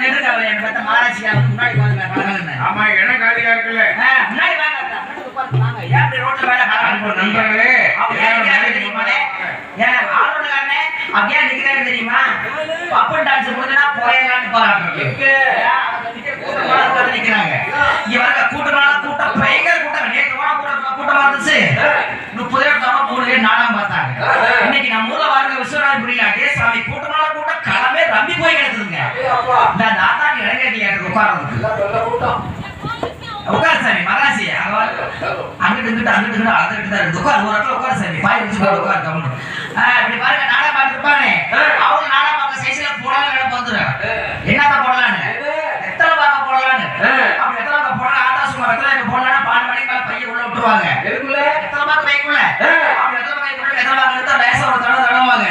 நெடுக்காவல என்ன பார்த்தா மகாராஜியா வந்து முன்னாடி வாங்க. ஆமா இருக்குல்ல ஆ, முன்னாடி வாங்க வாங்க. ஏன் இப்படி ரோட்ல வேலை நண்பர்களே ஏன் அவங்க ஏன் நிக்கிறாங்க தெரியுமா? பப்பு டான்ஸ் பாருங்க. நிக்கிறாங்க. இங்க வர்ற கூட்டமான கூட்டம் பயங்கர கூட்டம். நேத்து போன கூட்டம் கூட்டமா இருந்துச்சு. முப்பது பேர் மூணு பேர் நாடகம் பார்த்தாங்க. இன்னைக்கு நம்ம ஊர்ல வாருங்க விஸ்வநாதன் புரியல சாமி கூட்டமான கூட்டம் ரம்பி போய் கிடக்குதுங்க. இந்த நாத்தாண்டி இறங்கி உட்கார்றதுக்கு உட்கார் சாமி மகாராசி. அங்கிட்டு இங்கிட்டு அங்கிட்டு இங்கிட்டு அங்கிட்டு தான் இருக்கு உட்கார் ஒரு இடத்துல உட்கார் சாமி. பாய் வச்சு உட்கார் ஆ, இப்படி பாருங்க நாடகம் பார்த்துருப்பானே அவங்க நாடகம் பார்க்க சைஸ்ல போடலாம் நினைப்பு வந்துடும் என்னத்த போடலான்னு எத்தனை பார்க்க போடலான்னு அப்படி எத்தனை பார்க்க போடலாம் ஆட்டா சும்மா எத்தனை பார்க்க போடலாம் பன்னெண்டு மணிக்கு மேல பையன் உள்ள விட்டுருவாங்க எத்தனை பார்க்க வைக்குள்ள அப்படி எத்தனை பார்க்க வைக்குள்ள எத்தனை பார்க்க எடுத்தா லேசா ஒரு தடவை தடவாங்க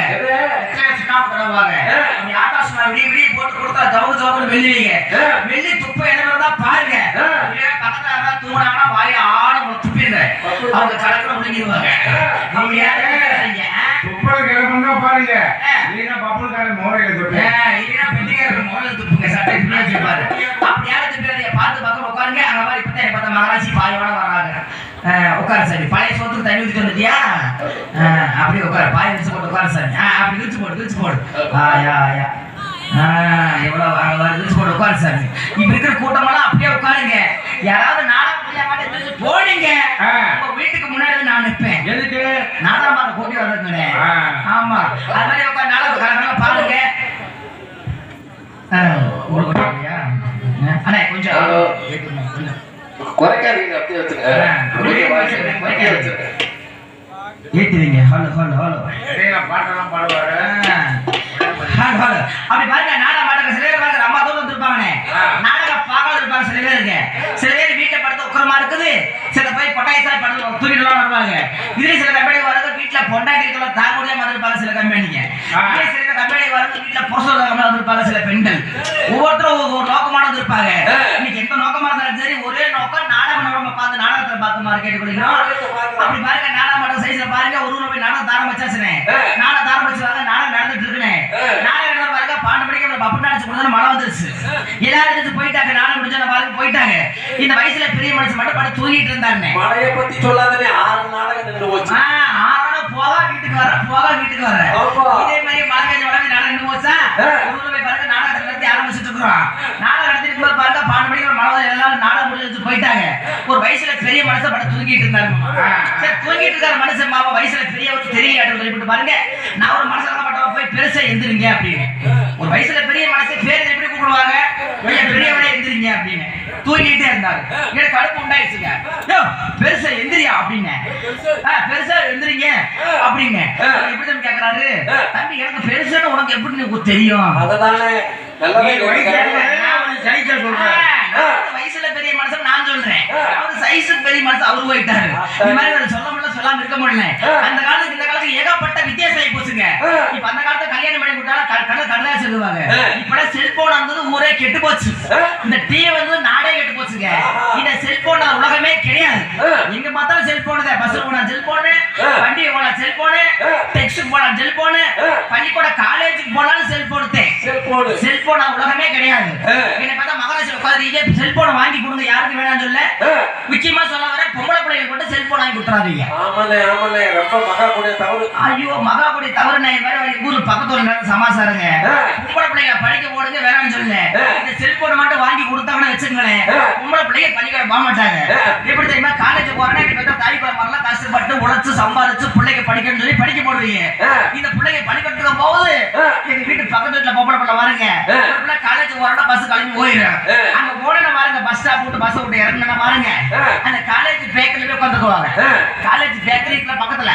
எத்தனை சின்ன தடவாங்க அப்படி ஆட்டா சும்மா விடிய விடிய போட்டு கொடுத்தா வெள்ளிவீங்க வெள்ளி துப்ப என்ன தான் பாருங்க. பக்கத்துல தூங்குனாங்கன்னா வாயை ஆட துப்பிடுங்க. அவங்க கணக்குல முடிஞ்சிருவாங்க யாருங்க துப்பல் கிளம்புனா பாருங்க. இல்லைன்னா பப்புளுக்காரன் மோரையில இல்லைன்னா துப்புங்க. சட்டை வச்சிருப்பாரு. அப்படி யாரும் துப்பிடாதீங்க. பார்த்து பக்கம் உட்காருங்க. அங்க மாதிரி இப்பதான் எனக்கு பார்த்தா மகாராஜி பாயோட வராங்க. உட்காரு சாமி. பழைய சோத்துக்கு தண்ணி ஊத்திட்டு வந்துட்டியா? அப்படியே உட்காரு. பாய் விரிச்சு போட்டு உட்காரு ஆ, அப்படி விரிச்சு போடு விரிச்சு போடு. ஆஹ், எவ்வளவு அங்க வர விரிச்சு போட்டு உட்காரு சாமி. இப்ப இருக்கிற கூட்டமெல்லாம் அப்படியே உட்காருங்க. யாராவது நாடகம். உங்க வீட்டுக்கு முன்னாடி நான் நிற்பேன் எதுக்கு? நாடகம் பார்க்க போட்டி வர்றதுங்க ஆ. ஆமா. அது மாதிரி உட்காந்து நாடகம் கலகலன்னு பாருங்க. ஆ, உங்களுக்கு ஒரு ஐடியா? ஆ, அண்ணே கொஞ்சம். குறைக்காதீங்க அப்படியே வச்சுங்க ஏத்துவீங்க ஹலோ ஹலோ ஹலோ. பாட்டெல்லாம் பாடுவாரு அப்படி பாருங்க பாடுற சில பேர் பாருங்க அம்மா தூரம் இருப்பாங்கண்ணே ஆ. நாடகம் பார்க்காத இருப்பாங்க சில பேர் இருக்கு சில பேர் வீட்டை படுத்து உட்காரமா இருக்குது சில பேர் கொட்டாயசா படுத்து தூக்கிட்டுலாம் வருவாங்க சில கம்பெனி வரது வீட்டுல பொண்டாட்டிகளும் தாங்க முடியாம சில கம்பெனிங்க. இதே சில கம்பெனி வரது வீட்டுல புருஷம் இருப்பாங்க சில பெண்கள் ஒவ்வொருத்தரும் ஒவ்வொரு நோக்கமானது இருப்பாங்க. இன்னைக்கு எந்த நோக்கமா இருந்தாலும் சரி ஒரே நோக்கம் நாடகம் நம்ம பார்த்து நாடகத்தை பார்க்க மாதிரி கேட்டுக்கொள்கிறோம் அப்படி பாருங்க நாடகம் சைஸ்ல பாருங்க ஒரு போய் நாடகம் தாரம் வச்சாச்சுனே ஆ. நாடகம் வச்சுவாங்க நாடகம் நடந்துட்டு இருக்குனே ஆ. நாடகம் பாருங்க பாண்டு மணிக்கு பப்பு கொடுத்தா மழை வந்துருச்சு. எல்லாரும் எடுத்து போயிட்டாங்க நாடகம் முடிஞ்சா பாருங்க போயிட்டாங்க. இந்த வயசுல பெரிய மனுஷன் மட்டும் படம் தூங்கிட்டு இருந்தாருனே மழைய பத்தி சொல்லாதனே ஆறு நாடகம் நின்று போச்சு. ஆ, ஆறோட போகா வீட்டுக்கு வர போகா வீட்டுக்கு வர. இதே மாதிரி நாடகம் நின்று போச்சா? ஊர்ல போய் பாருங்க நாடகத்தை நடத்தி ஆரம்பிச்சுட்டு இருக்கிறோம். நாடகம் நடத்திட்டு பாருங்க பாண்டு மணிக்கு மழை எல்லாரும் நாடகம் முடிஞ்சு போயிட்டாங்க. ஒரு வயசுல பெரிய மனுஷன் படம் தூங்கிட்டு இருந்தாரு. சரி தூங்கிட்டு இருக்காரு மனுஷன் மாமா வயசுல பெரியவர் தெரியல சொல்லிட்டு பாருங்க. நான் ஒரு மனுஷன் பெருசா எந்திரிங்க அப்படின்னு. ஒரு வயசுல பெரிய மனுஷன் பேர் எப்படி கூப்பிடுவாங்க? கொஞ்சம் பெரியவரே எந்திரிங்க அப்படின்னு. தூங்கிட்டே இருந்தாரு. எனக்கு கடுப்பு உண்டாயிடுச்சுங்க. யோ பெருசா எந்திரியா அப்படின்னு. பெருசா எந்திரிங்க அப்படின்னு. எப்படி தம்பி கேக்குறாரு? தம்பி எனக்கு பெருசான்னு உனக்கு எப்படி தெரியும். அததானே வயசுல பெரிய மனுஷன் நான் சொல்றேன். சைஸ் பெரிய மனுஷன் அவரு போயிட்டாரு. இந்த மாதிரி ஒரு சொல்ல முடியல சொல்லாம இருக்க முடியல. அந்த காலத்துக்கு இந்த காலத்துக்கு ஏகப்பட்ட வித்தியாசம் ஆகி போச்சுங்க இப்ப அந்த காலத்துல கல்யாணம் பண்ணி கொடுத்தா கடை கடலா சொல்லுவாங்க. இப்பெல்லாம் செல்போன் வந்தது ஊரே கெட்டு போச்சு. இந்த டிவி வந்து நாடே கெட்டு போச்சுங்க. இந்த செல்போன் உலகமே கிடையாது. எங்க பார்த்தாலும் செல்போன் தான். பஸ் போனா செல்போனு வண்டி போனா செல்போனு டெக்ஸ்ட் போனா செல்போனு பள்ளிக்கூட காலேஜுக்கு போனாலும் செல்போன் செல்போனு செல்போன் உலகமே கிடையாது. உட்காந்து செல்போனை வாங்கி கொடுங்க யாருக்கு வேணாம்னு சொல்ல. முக்கியமா சொல்ல வர பொம்பளை பிள்ளைங்களுக்கு மட்டும் செல்போன் வாங்கி கொடுத்துறாதீங்க ஆமாண்ணே ஆமாண்ணே ரொம்ப மகா கூடிய தவறு ஐயோ மகாபுடி தவறு நான் வேற வழி ஊர் பக்கத்துல நடந்த சமாசாரங்க. பொம்பளை பிள்ளைங்க படிக்க போடுங்க வேணாம்னு சொல்லுங்க. இந்த செல்போனை மட்டும் வாங்கி கொடுத்தாங்கன்னு வச்சுங்களேன். பொம்பளை பிள்ளைங்க பள்ளிக்கூட போக மாட்டாங்க. எப்படி தெரியுமா காலேஜ் போறேன்னா பார்த்தா தாய் பாப்பாரெல்லாம் கஷ்டப்பட்டு உழைச்சு சம்பாதிச்சு பிள்ளைங்க படிக்கணும்னு சொல்லி படிக்க போடுவீங்க. இந்த பிள்ளைங்க பள்ளிக்கூடத்துக்கு போகுது. எங்க வீட்டு பக்கத்து வீட்டுல பொம்பளை பிள்ளை பிள்ளை காலேஜ் போறோம்னா பஸ் போயிடுறேன் ஆ. அங்க போனா பாருங்க பஸ் ஸ்டாப் விட்டு பஸ் விட்டு இறங்கினா பாருங்க. அந்த காலேஜ் பேக்கரியில போய் ஆ. காலேஜ் பேக்கரிக்குள்ள பக்கத்துல.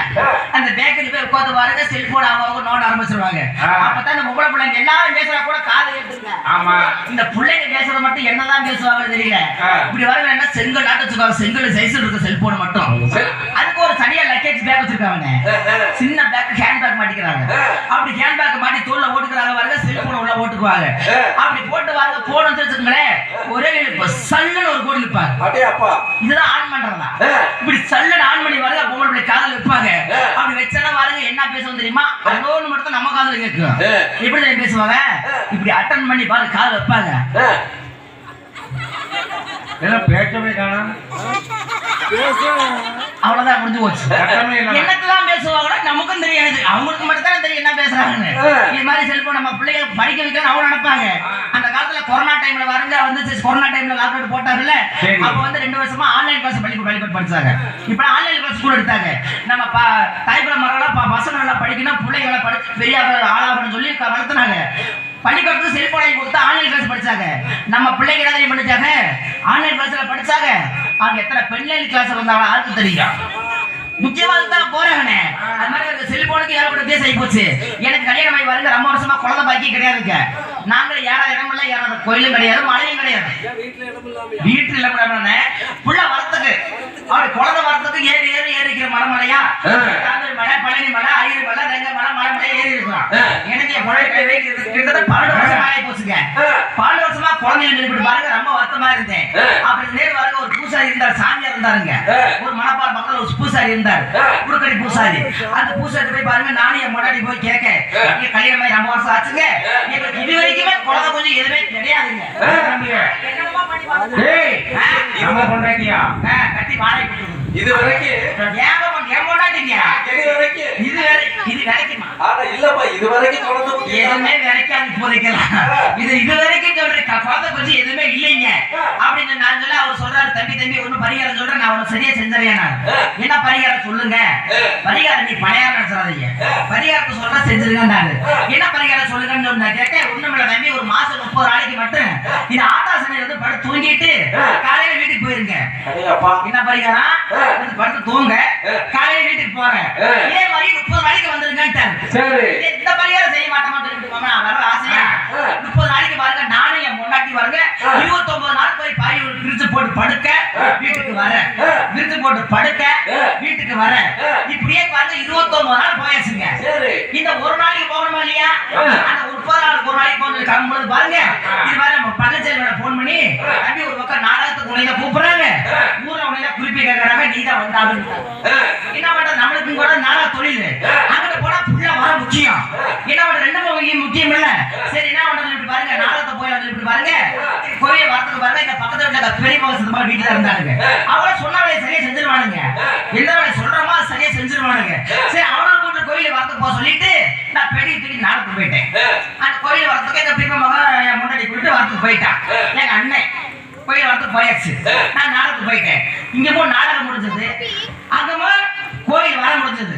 அந்த பேக்கரி போய் உட்காந்து பாருங்க செல்போன் அவங்க நோண்ட ஆரம்பிச்சிருவாங்க. அப்பதான் இந்த முகல பிள்ளைங்க எல்லாரும் பேசுறா கூட காது கேட்டுங்க ஆமா இந்த பிள்ளைங்க பேசுறது மட்டும் என்னதான் பேசுவாங்க தெரியல. இப்படி வரவங்க என்ன செங்கல் நாட்டு வச்சுக்காங்க செங்கல் சைஸ் இருக்கு செல்போன் மட்டும் அதுக்கு ஒரு தனியா லக்கேஜ் பேக் வச்சிருக்காங்க. சின்ன பேக் ஹேண்ட் பேக் மாட்டிக்கிறாங்க. அப்படி ஹேண்ட் பேக் மாட்டி தோல்ல ஓட்டுக்கிறாங்க பாருங்க செல்போன் உள்ள ஓட்டுக்குவாங்க. அப்படி போட்டு வாங்க போன் வச்சுக்கோங்களேன் ஒரே சல்லுன்னு ஒரு கோடி அப்பா இதுதான் ஆன் பண்றதா. இப்படி சல்லுன்னு ஆன் பண்ணி வருங்க பொம்பளை பிள்ளை காதுல வைப்பாங்க. அப்படி வச்சனா பாருங்க என்ன பேசுவோம் தெரியுமா? அதோன்னு மட்டும் நம்ம காதுல கேட்கும். எப்படி தெரியும் பேசுவாங்க. இப்படி அட்டன் பண்ணி பாருங்க காதுல வைப்பாங்க. காணோம் அவ்வளவுதான் முடிஞ்சு போச்சு. என்னத்தெல்லாம் பேசுவாங்கன்னா நமக்கும் தெரியாது. அவங்களுக்கு மட்டும் தான் தெரியும் என்ன பேசுறாங்கன்னு. இது மாதிரி செல்போன் நம்ம பிள்ளைங்க படிக்க வைக்கணும் அவங்க நினைப்பாங்க அந்த காலத்துல கொரோனா டைம்ல வருங்க வந்து கொரோனா டைம்ல லாக்டவுன் போட்டாங்கல்ல. அப்ப வந்து ரெண்டு வருஷமா ஆன்லைன் கிளாஸ் பள்ளி பள்ளிக்கூடம் படிச்சாங்க. இப்ப ஆன்லைன் கிளாஸ் ஸ்கூல் எடுத்தாங்க. நம்ம தாய்க்குள்ள மரங்களா பசங்க நல்லா படிக்கணும் பிள்ளைங்களை படிச்சு பெரிய ஆளா- ஆளாகணும்னு சொல்லி வளர்த்துனாங்க. பள்ளிக்கூடத்துக்கு செல்போன் வாங்கி கொடுத்து ஆன்லைன் கிளாஸ் படிச்சாங்க. நம்ம பிள்ளைங்க என்ன பண்ணிச்சாங்க? ஆன்லைன் கிளாஸ்ல படிச்சாங்க. அவங்க எத்தனை பெண்கள் கிளாஸ் வந்தாங்க யாருக்கு தெரியும் முக்கியமா அதுதான் போறாங்கண்ணே. அது மாதிரி செல்போனுக்கு ஏகப்பட்ட பேச ஆகி போச்சு. எனக்கு கல்யாணம் ஆகி வருங்க ரொம்ப வருஷமா குழந்தை பாக்கி கிடையாதுங்க. நாங்களும் ஏறாத இடமில்ல ஏறாத கோயிலும் கிடையாது மலையும் கிடையாது. வீட்டுல இல்ல புள்ள வரத்துக்கு அப்படி குழந்தை வரத்துக்கு ஏறி ஏறி ஏறி இருக்கிற மலைமலையா ஆ. தாந்தூர் மலை பழனி மலை அயிறு மலை ரெங்க மலை மலை மலை ஏறி இருக்கலாம். எனக்கு கிட்டத்தட்ட பன்னெண்டு வருஷம் ஆகி போச்சுங்க. குழந்தைங்க சொல்லிட்டு பாருங்க ரொம்ப வருத்தமா இருந்தேன். அப்படி நேர் பாருங்க ஒரு பூசாரி இருந்தார் சாமியார் இருந்தாருங்க. ஒரு மணப்பால் பக்கத்துல ஒரு பூசாரி இருந்தார் ஆ. குடுக்கடி பூசாரி அந்த பூசாரி போய் பாருங்க நானும் என் முன்னாடி போய் கேட்க ஆ. இங்க கல்யாணம் ஆகி ரொம்ப வருஷம் ஆச்சுங்க எங்களுக்கு இது வரைக்குமே குழந்தை கொஞ்சம் எதுவுமே கிடையாதுங்க? நம்ம கட்டி கொடுக்குது இது வரைக்கும் என் பொண்டாட்டிங்க இது வரைக்கும் இது வேற இது வேலைக்குமா ஆனா இல்லப்பா இது வரைக்கும் குட்டி எதுவுமே விலைக்காது இப்போதைக்கெல்லாம் இது இது வரைக்கும் க- குழந்தை கொஞ்சம் எதுவுமே இல்லைங்க. அப்படின்னு நான் சொல்ல அவர் சொல்றாரு தம்பி தம்பி ஒண்ணு பரிகாரம் சொல்றேன் நான் உனக்கு சரியா செஞ்சுறேன் நான். என்ன பரிகாரம் சொல்லுங்க? பரிகாரம் நீ பணியாரம் சொல்லாதீங்க. பரிகாரத்தை சொல்ற செஞ்சிருங்கன்றாரு என்ன பரிகாரம் சொல்லுங்கன்னு சொன்னா கேட்டேன் ஒண்ணுமில்ல தம்பி ஒரு மாசம் முப்பது நாளைக்கு மட்டும் இது ஆட்டாசனை வந்து படுத்து தூங்கிட்டு காலையில வீட்டுக்கு போயிருங்க. என்ன பரிகாரம்? படுத்து தூங்க. காலையில வீட்டுக்கு போங்க. இதே மாதிரி முப்பது நாளைக்கு வந்துருங்கன்ட்டாரு. சரி. இந்த பரிகாரம் செய்ய மாட்டோமா சொல்லிட்டு மாமா வர ஆசையா. முப்பது நாளைக்கு பாருங்க. நானும் என் முன்னாடி பாருங்க. ஆ. இருபத்தொன்பது நாள் போய் பாய் விரிச்சு போட்டு படுக்க. வீட்டுக்கு வர. ஆ. விரிச்சு போட்டு படுக்க. வீட்டுக்கு வர. ஆ. இப்படியே பாருங்க இருபத்தொன்பது நாள் போயாச்சுங்க. சரி. இந்த ஒரு நாளைக்கு போகணுமா இல்லையா. அந்த முப்பது நாளுக்கு ஒரு நாளைக்கு போகணும் கிளம்பும்போது பாருங்க. இது மாதிரி நம்ம பழனிச்செல்வனை போன் பண்ணி. தம்பி ஒரு பக்கம் நாடகத்துக்கு உனையில கூப்பிடுறாங்க. ஊர்ல உனையில குறிப்பி கேட்கறாங்க நீ தான் வந்தாலும். என்ன பண்றது நம்மளுக்கு கூட நாடக தொழில். அங்கிட்ட போனா ஃபுல்லா வர முக்கியம். என்ன பண்றது ரெண்டு முக்கியம் முக்கியம் இல்ல. சரி என்ன பண்றது இப்படி பாருங்க நாடகத்தை போய் வந்து இப்படி பாருங்க. கோயிலை வரத்துக்கு பாருங்க இந்த பக்கத்துல பெரிய மாதிரி வீட்டுல இருந்தானுங்க. அவள சொன்ன வேலையை சரியா செஞ்சிருவானுங்க. எந்த வேலையை சரியா செஞ்சிருவானுங்க. சரி அவனை கூட்டு கோயிலை வரத்துக்கு போக சொல்லிட்டு நான் பெரிய தூக்கி நாடகத்துக்கு போயிட்டேன். அந்த கோயில் வரத்துக்கு எங்க பெரிய மகன் என் முன்னாடி கூப்பிட்டு வரத்துக்கு போயிட்டான். எங்க அண்ணன் கோயில் வரத்துக்கு போயாச்சு. நான் நாடகத்துக்கு போயிட்டேன். இங்க போய் நாடகம் முடிஞ்சது. அங்கமா கோயில் வர முடிஞ்சது.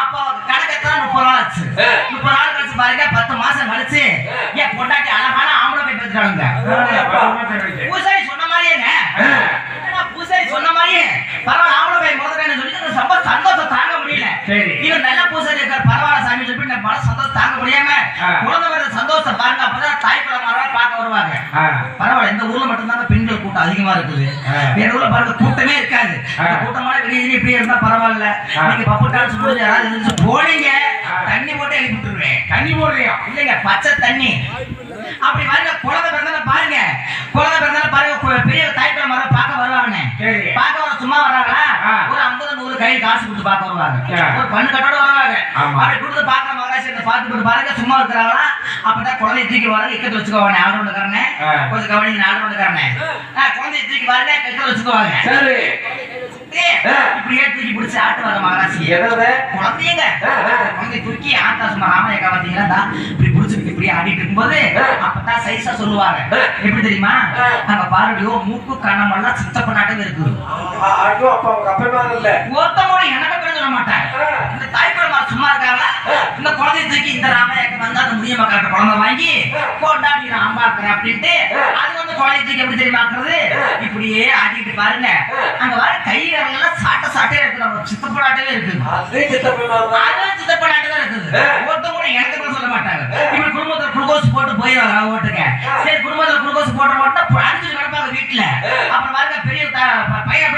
அப்போ கணக்கத்தான் முப்பது நாள் ஆச்சு. முப்பது நாள் கழிச்சு பாருங்க பத்து மாசம் கழிச்சு என் பொண்டாட்டி அழகான ஆம்பளை போய் பெற்றுட்டாங்க பூசாரி சொன்ன மாதிரியேங்க என்னடா பூசாரி சொன்ன மாதிரியே? பரவாயில்ல ஆம்பளை இவன் நல்ல பூசாரி இருக்கார் பரவாயில்ல சாமி சொல்லி நான் மன சந்தோஷம் தாங்க முடியாம. குழந்தை வர சந்தோஷம் பாருங்க அப்பதான் தாய் பார்க்க வருவாங்க. பரவாயில்ல இந்த ஊர்ல மட்டும்தாங்க பெண்கள் கூட்டம் அதிகமா இருக்குது. வேற ஊர்ல பாருங்க கூட்டமே இருக்காது கூட்டமான வெளியே இருந்தா பரவாயில்ல. நீங்க பப்பு டான்ஸ் முடிஞ்சு யாராவது போனீங்க. தண்ணி போட்டு எழுப்பி விட்டுருவேன் தண்ணி போடுறியா இல்லைங்க பச்சை தண்ணி அப்படி பாருங்க குழந்தை பிறந்தாலும் பாருங்க குழந்தை பிறந்தாலும் பாருங்க கு- பெரிய தாய்க்குள்ள மரம் பார்க்க வருவாங்க சரி. பார்க்க வர சும்மா வராங்களா ஆ. ஒரு ஐம்பது நூறு கையில் காசு கொடுத்து பார்க்க வருவாங்க. ஒரு பண்ணு கட்டோட வருவாங்க. அப்படி கொடுத்து பார்க்க மகாராசி பார்த்து போட்டு பாருங்க சும்மா இருக்கிறாங்களா அப்பதான் குழந்தைய தூக்கி வராங்க இக்கத்து வச்சுக்கோவானே ஆடு ஒன்றுக்காரனே. கொஞ்சம் கவனிங்க ஆடு ஒன்றுக்காரனே குழந்தைய தூக்கி பாருங்க கைத்துல வச்சுக்குவாங்க சரி. பிடிச்சி ஆட்டுவாங்க மகாராசி என்னது குழந்தைங்க. குழந்தைய தூக்கி ஆட்டா சும்மா ராமயக்கா பாத்தீங்களா இந்தா இப்படி புடிச்சுட்டு இப்படி ஆடிட்டு இருக்கும்போது. அப்பதான் சைஸா சொல்லுவாங்க. எப்படி தெரியுமா ஆ. அங்க பாருடியோ மூக்கு கண்ணமெல்லாம் சித்தப்ப நாட்டம் இருக்குது ஆ, ஐயோ அப்பா உங்க அப்பா இல்ல ஒருத்தவங்க எனக்கு சொல்ல மாட்டாங்க ஆ. இந்த தாய்க்குழந்தை சும்மா இருக்காங்களா இந்த குழந்தைய தூக்கி இந்த ராமயக்கம் வந்து அந்த முடிய மக்கள்கிட்ட குழந்தை வாங்கி கொண்டாடி நான் அம்பாக்குறேன் அப்படின்ட்டு. அது வந்து குழந்தைய தூக்கி எப்படி தெரியுமாக்குறது. இப்படியே ஆடிட்டு பாருங்க. அங்க வர கை விரலெல்லாம் சாட்ட சாட்டையா இருக்கு நம்ம சித்தப்ப நாட்டவே இருக்குது அதுவும் சித்தப்ப நாட்டு தான் இருக்குது. ஒருத்தவங்க கூட எனக்கு சொல்ல மாட்டாங்க. இப்படி குடும்பத்துல குளுக்கோஸ் போட்டு போயிடுவாங்க ஓட்டுக்க ஆ. சரி குடும்பத்துல குளுக்கோஸ் போட்ட மட்டும் அடிச்சு கிடப்பாங்க வீட்டுல. அப்புறம் பாருங்க பெரிய பையன்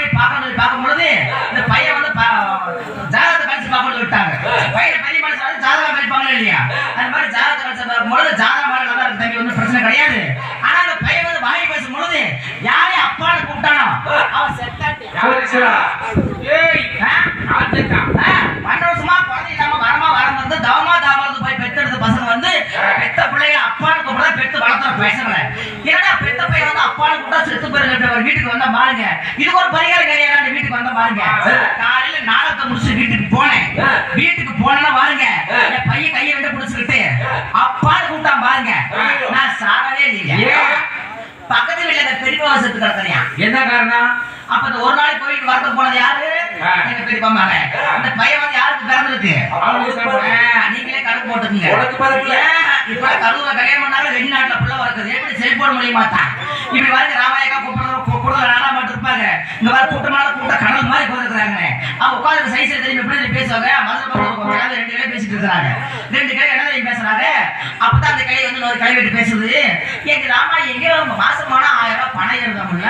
அது மாதிரி ஜாதகத்தை வச்ச முதல்ல ஜாதகம் மாதிரி ஒன்றும் பிரச்சனை கிடையாது. ஆனா அந்த பையன் வந்து வாங்கி பேசும் பொழுது யாரே அப்பான்னு கூப்பிட்டானோ அவன் செத்தாட்டி மண்டவசமா குழந்தை இல்லாம வரமா வரம் வந்து தவமா தாவாது போய் பெத்தெடுத்த பசங்க வந்து பெத்த பிள்ளைங்க பேசுறேன் ஏன்னா பெத்த பையன் வந்து கூப்பிட்டா செத்து ஒரு வீட்டுக்கு வந்தா பாருங்க. இதுக்கு ஒரு பரிகாரம் கிடையாது வீட்டுக்கு வந்தா பாருங்க. காலையில நாடகத்தை முடிச்சு வீட்டுக்கு போனேன். வீட்டுக்கு போனேன்னா பாருங்க. என் பையன் கையை ரெண்டு பிடிச்சுக்கிட்டு அப்பான்னு கூப்பிட்டான் பாருங்க. நான் சாகவே? பக்கத்து வீட்டுல இந்த பெரியப்பா வசத்து கிடத்தனையா என்ன காரணம்? அப்ப இந்த ஒரு நாளைக்கு கோயிலுக்கு வரது போனது யாரு. எங்க பெரியப்பா மகன். அந்த பையன் வந்து யாருக்கு பிறந்திருக்கு? நீங்களே கணக்கு போட்டுக்குங்க? இப்ப கருவை கல்யாணம் பண்ணாலும் வெளிநாட்டுல பிள்ளை வளர்க்குது. எப்படி செல்போன் மூலியமா தான் இப்படி பாருங்க ராமாயக்கா கூப்பிடுற கூடுதல் நாடா மட்டும் இருப்பாங்க. இங்க வர கூட்டமான கூட்டம் கடல் மாதிரி போயிருக்கிறாங்க அவங்க உட்காந்து சைஸ் தெரியும்? எப்படி பேசுவாங்க. மதுரை பக்கம் ரெண்டு கிளை பேசிட்டு இருக்காங்க ரெண்டு கிளை என்ன தெரியும் பேசுறாங்க? அப்பதான் அந்த கிளை வந்து ஒரு கிளை விட்டு பேசுது. எங்க ராமா எங்கேயோ மாசமான ஆயிரம் ரூபாய் பணம் எழுதாமல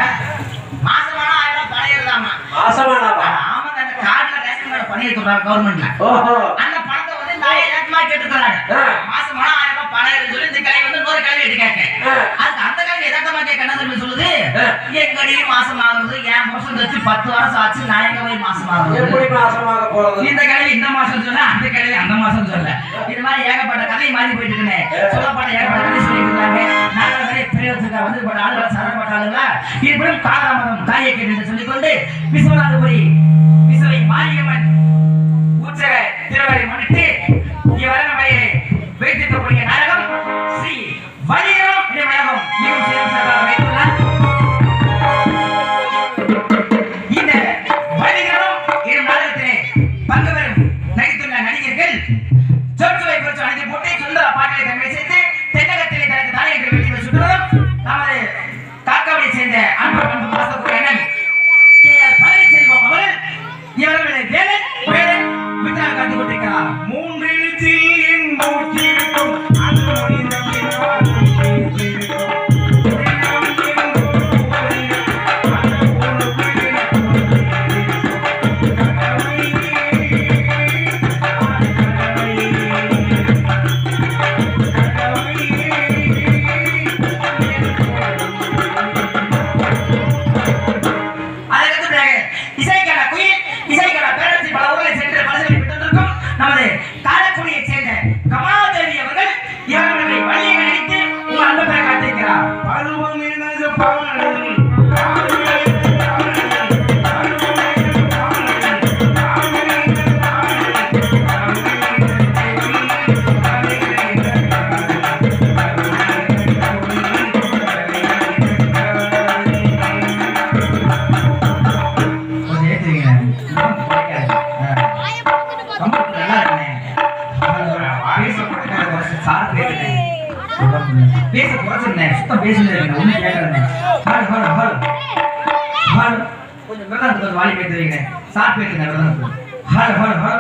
மாசமான ஆயிரம் ரூபாய் பணம் எழுதாமா மாசமானாவா? ஆமாங்க அந்த கார்டுல ரேஷன் கார்டு பண்ணி சொல்றாங்க கவர்மெண்ட்ல அந்த பணத்தை நான் ஏற்றமா கேட்டுக்கிறாங்க ஆயிரம் ரூபாய் பணம் சொல்லி இந்த கிளை வந்து எடுத்து கேட்க. அதுக்கு அந்த கிளை எதார்த்தமா கேட்க சொல்லுது. எங்கடி மாசம் ஆகுறது என் புருஷன் வச்சு பத்து வருஷம் ஆச்சு நான் எங்க போய் மாசம் ஆகுறது எப்படி மாசமாக போறது? இந்த கிளவி இந்த மாசம் சொல்ல அந்த கிளவி அந்த மாசம் சொல்ல இது மாதிரி ஏகப்பட்ட கதை மாறி போயிட்டு இருக்குனே சொல்லப்பட்ட ஏகப்பட்ட கதை சொல்லிட்டு வந்து பட்ட ஆளுகள் சரப்பட்ட ஆளுங்களா இருப்பினும் காலாமதம் தாயை கேட்டு சொல்லிக்கொண்டு விஸ்வநாதபுரி விஸ்வை மாரியம்மன் உற்சவ திருவரை முன்னிட்டு இவரை நம்மை வைத்திருக்கக்கூடிய நாடகம் ஸ்ரீ வலியரம் வைத்துள்ளார். இந்த வலிகரம் நாடகத்திலே பங்கு பெறும் நடித்துள்ள நடிகர்கள் சொற்சுவை குறித்து அழைத்து போட்டு சுந்தர பாட்டலை தன்மை செய்து தென்னகத்திலே தனக்கு தானே என்று வெற்றி நமது சேர்ந்த அன்பு பண்பு Come on. வாலி பேத்து வைங்க சார் பேசுங்க நல்லா இருக்கு ஹால் ஹால் ஹால்.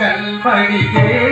கல்வழியே